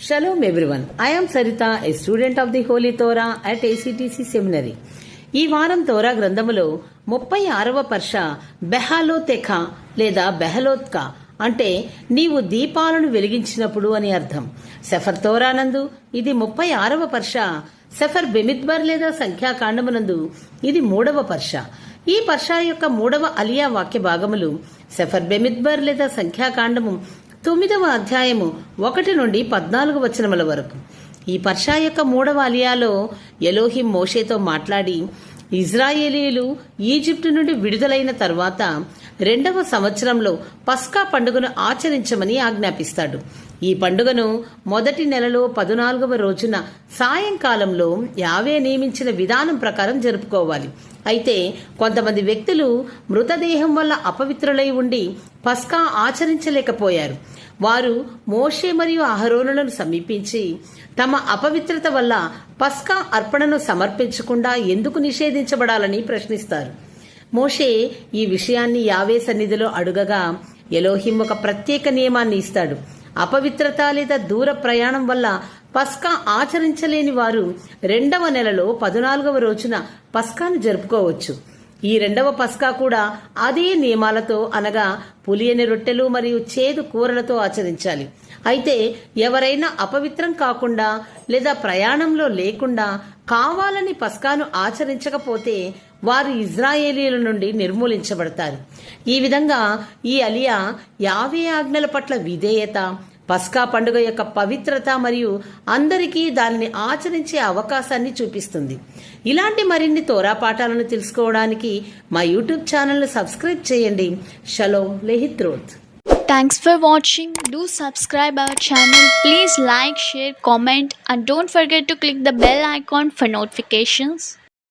Shalom everyone. I am Sarita, a student of the Holy Torah at ACTC Seminary. ఈ వారం తోరా గ్రంథములో ముప్పై ఆరవ పర్ష బెహాలోతెఖ లేదా బెహలోత్కా అంటే నీవు దీపాలను వెలిగించినప్పుడు అని అర్థం సెఫర్ తోరానందు ఇది ముప్పై ఆరవ పర్ష సెఫర్ బెమిద్బర్ లేదా సంఖ్యాకాండమునందు ఇది మూడవ పర్ష ఈ పర్ష యొక్క మూడవ అలియా వాక్య భాగములు సెఫర్ బెమిద్బర్ లేదా సంఖ్యాకాండము తొమ్మిదవ అధ్యాయము ఒకటి నుండి పద్నాలుగు వచనముల వరకు. ఈ పర్షా యొక్క మూడవ అలియాలో ఎలోహిం మోషేతో మాట్లాడి ఇజ్రాయేలీలు ఈజిప్టు నుండి విడుదలైన తర్వాత రెండవ సంవత్సరంలో పస్కా పండుగను ఆచరించమని ఆజ్ఞాపిస్తాడు. ఈ పండుగను మొదటి నెలలో పదునాలుగవ రోజున సాయంకాలంలో యావే నియమించిన విధానం ప్రకారం జరుపుకోవాలి. అయితే కొంతమంది వ్యక్తులు మృతదేహం వల్ల అపవిత్రులై ఉండి పస్కా ఆచరించలేకపోయారు. వారు మోషే మరియు అహరోనులను సమీపించి తమ అపవిత్రత వల్ల పస్కా అర్పణను సమర్పించకుండా ఎందుకు నిషేధించబడాలని ప్రశ్నిస్తారు. మోషే ఈ విషయాన్ని యావే సన్నిధిలో అడుగగా ఎలోహిం ఒక ప్రత్యేక నియమాన్ని ఇస్తాడు. అపవిత్రత లేదా దూర ప్రయాణం వల్ల పస్కా ఆచరించలేని వారు రెండవ నెలలో పదునాలుగవ రోజున పస్కాను జరుపుకోవచ్చు. ఈ రెండవ పస్కా కూడా అదే నియమాలతో అనగా పులియని రొట్టెలు మరియు చేదు కూరలతో ఆచరించాలి. అయితే ఎవరైనా అపవిత్రం కాకుండా లేదా ప్రయాణంలో లేకుండా కావాలని పస్కాను ఆచరించకపోతే వారు ఇజ్రాయేలీల నుండి నిర్మూలించబడతారు. ఈ విధంగా ఈ అలియా యావే ఆజ్ఞల పట్ల విధేయత పస్కా పండుగ యొక్క పవిత్రత మరియు అందరికీ దానిని ఆచరించే అవకాశాన్ని చూపిస్తుంది. ఇలాంటి మరిన్ని తోరా పాఠాలను తెలుసుకోవడానికి మా యూట్యూబ్ ఛానల్ను సబ్స్క్రైబ్ చేయండి. షలో లెహిత్రోత్ thanks for watching do subscribe our channel please like share comment and don't forget to click the bell icon for notifications